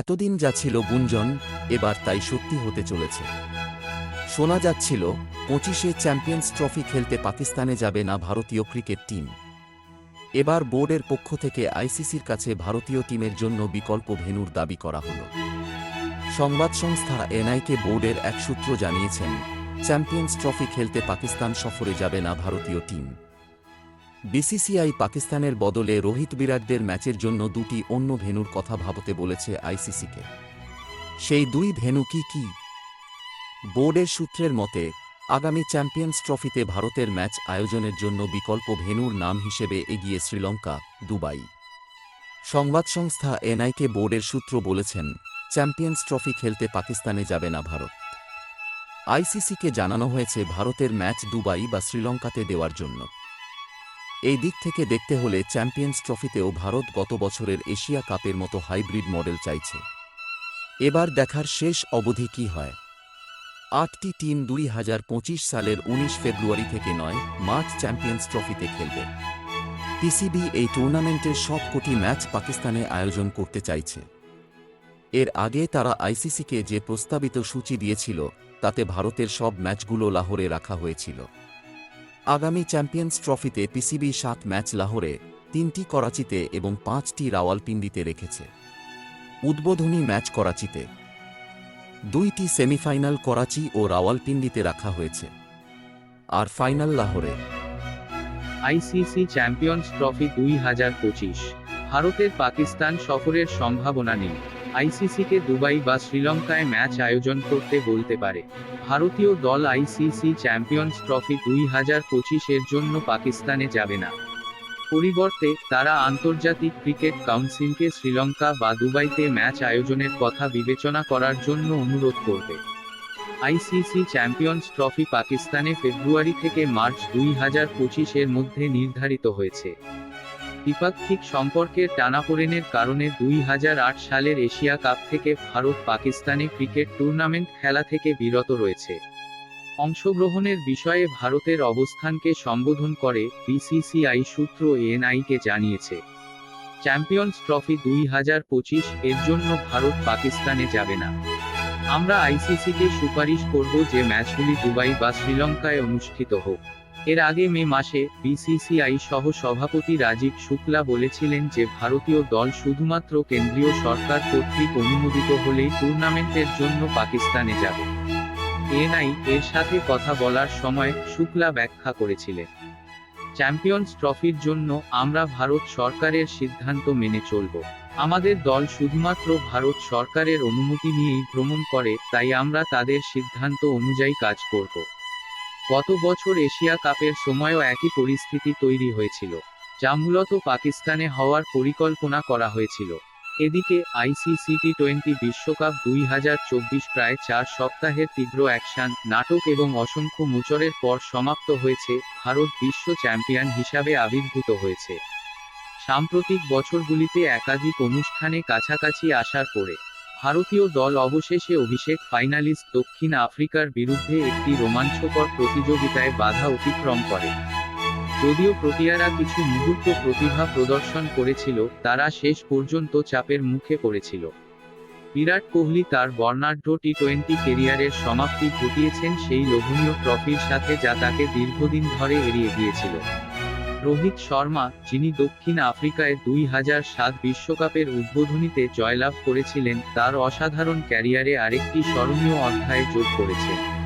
এতদিন যা ছিল গুঞ্জন, এবার তাই সত্যি হতে চলেছে। শোনা যাচ্ছিল, পঁচিশে চ্যাম্পিয়ন্স ট্রফি খেলতে পাকিস্তানে যাবে না ভারতীয় ক্রিকেট টিম। এবার বোর্ডের পক্ষ থেকে আইসিসির কাছে ভারতীয় টিমের জন্য বিকল্প ভেন্যুর দাবি করা হল। সংবাদ সংস্থা এনআইকে বোর্ডের এক সূত্র জানিয়েছেন, চ্যাম্পিয়ন্স ট্রফি খেলতে পাকিস্তান সফরে যাবে না ভারতীয় টিম। বিসিসিআই পাকিস্তানের বদলে রোহিত বিরাটদের ম্যাচের জন্য দুটি অন্য ভেন্যুর কথা ভাবতে বলেছে আইসিসিকে। সেই দুই ভেন্যু কি কি? বোর্ডের সূত্রের মতে, আগামী চ্যাম্পিয়ন্স ট্রফিতে ভারতের ম্যাচ আয়োজনের জন্য বিকল্প ভেন্যুর নাম হিসেবে এগিয়ে শ্রীলঙ্কা, দুবাই। সংবাদ সংস্থা এনআইকে বোর্ডের সূত্র বলেছেন, চ্যাম্পিয়ন্স ট্রফি খেলতে পাকিস্তানে যাবে না ভারত। আইসিসিকে জানানো হয়েছে ভারতের ম্যাচ দুবাই বা শ্রীলঙ্কাতে দেওয়ার জন্য। এই দিক থেকে দেখতে হলে চ্যাম্পিয়ন্স ট্রফিতেও ভারত গত বছরের এশিয়া কাপের মতো হাইব্রিড মডেল চাইছে। এবার দেখার শেষ অবধি কি হয়? আটটি টিম দুই হাজার পঁচিশ সালের উনিশ ফেব্রুয়ারি থেকে নয় মার্চ চ্যাম্পিয়ন্স ট্রফিতে খেলবে। পিসিবি এই টুর্নামেন্টের সব কোটি ম্যাচ পাকিস্তানে আয়োজন করতে চাইছে। এর আগে তারা আইসিসিকে যে প্রস্তাবিত সূচি দিয়েছিল, তাতে ভারতের সব ম্যাচগুলো লাহোরে রাখা হয়েছিল। আগামী চ্যাম্পিয়ন্স ট্রফিতে পিসিবি সাত ম্যাচ লাহোরে, তিনটি করাচিতে এবং পাঁচটি রাওয়ালপিন্ডিতে রেখেছে। উদ্বোধনী ম্যাচ করাচিতে। দুইটি সেমিফাইনাল করাচি ও রাওয়ালপিন্ডিতে রাখা হয়েছে। আর ফাইনাল লাহোরে। আইসিসি চ্যাম্পিয়ন্স ট্রফি দুই হাজার পঁচিশ। ভারতের পাকিস্তান সফরের সম্ভাবনা নেই। আইসিসিকে দুবাই বা শ্রীলঙ্কায় ম্যাচ আয়োজন করতে বলতে পারে। ভারতীয় দল আইসিসি চ্যাম্পিয়ন্স ট্রফি দুই হাজার পঁচিশের জন্য পাকিস্তানে যাবে না। পরিবর্তে, তারা আন্তর্জাতিক ক্রিকেট কাউন্সিলকে শ্রীলঙ্কা বা দুবাইতে ম্যাচ আয়োজনের কথা বিবেচনা করার জন্য অনুরোধ করবে। আইসিসি চ্যাম্পিয়ন্স ট্রফি পাকিস্তানে ফেব্রুয়ারি থেকে মার্চ দুই হাজার পঁচিশের মধ্যে নির্ধারিত হয়েছে। দ্বিপাক্ষিক সম্পর্কের টানাপোড়েনের কারণে দুই হাজার আট সালের এশিয়া কাপ থেকে ভারত পাকিস্তানে ক্রিকেট টুর্নামেন্ট খেলা থেকে বিরত রয়েছে। অংশগ্রহণের বিষয়ে ভারতের অবস্থানকে সম্বোধন করে বিসিসিআই সূত্র এনআইকে জানিয়েছে। চ্যাম্পিয়ন্স ট্রফি দুই হাজার পঁচিশ এর জন্য ভারত পাকিস্তানে যাবে না। আমরা আইসিসিকে সুপারিশ করব যে ম্যাচগুলি দুবাই বা শ্রীলঙ্কায় অনুষ্ঠিত হোক। এর আগে মে মাসে বিসিসিআই সহ সভাপতি রাজীব শুক্লা বলেছিলেন যে ভারতীয় দল শুধুমাত্র কেন্দ্রীয় সরকার কর্তৃক অনুমোদিত হলেই টুর্নামেন্টের জন্য পাকিস্তানে যাবে। এনআই এর সাথে কথা বলার সময় শুক্লা ব্যাখ্যা করেছিলেন। চ্যাম্পিয়ন্স ট্রফির জন্য আমরা ভারত সরকারের সিদ্ধান্ত মেনে চলব। আমাদের দল শুধুমাত্র ভারত সরকারের অনুমতি নিয়েই ভ্রমণ করে, তাই আমরা তাদের সিদ্ধান্ত অনুযায়ী কাজ করব। গত বছর এশিয়া কাপের সময়ও একই পরিস্থিতি তৈরি হয়েছিল, যা মূলত পাকিস্তানে হওয়ার পরিকল্পনা করা হয়েছিল। এদিকে, আইসিসি টি টোয়েন্টি বিশ্বকাপ দুই হাজার চব্বিশ প্রায় চার সপ্তাহের তীব্র অ্যাকশন, নাটক এবং অসংখ্য মোচরের পর সমাপ্ত হয়েছে, ভারত বিশ্ব চ্যাম্পিয়ন হিসাবে আবির্ভূত হয়েছে। সাম্প্রতিক বছরগুলিতে একাধিক অনুষ্ঠানে কাছাকাছি আসার পরে ভারতীয় দল অবশেষে অভিষেক ফাইনালিস্ট দক্ষিণ আফ্রিকার বিরুদ্ধে একটি রোমাঞ্চকর প্রতিযোগিতায় বাধা অতিক্রম করে। যদিও প্রোটিয়ারা কিছু মুহূর্ত প্রতিভা প্রদর্শন করেছিল, তারা শেষ পর্যন্ত চাপের মুখে পড়েছিল। বিরাট কোহলি তার বর্ণাঢ্য টি টোয়েন্টি কেরিয়ারের সমাপ্তি ঘটিয়েছেন সেই লোভনীয় ট্রফির সাথে যা তাকে দীর্ঘদিন ধরে এড়িয়ে গিয়েছিল। রোহিত শর্মা, যিনি দক্ষিণ আফ্রিকায় দুই হাজার সাত বিশ্বকাপের উদ্বোধনীতে জয়লাভ করেছিলেন, তার অসাধারণ ক্যারিয়ারে আরেকটি স্মরণীয় অধ্যায় যোগ করেছে।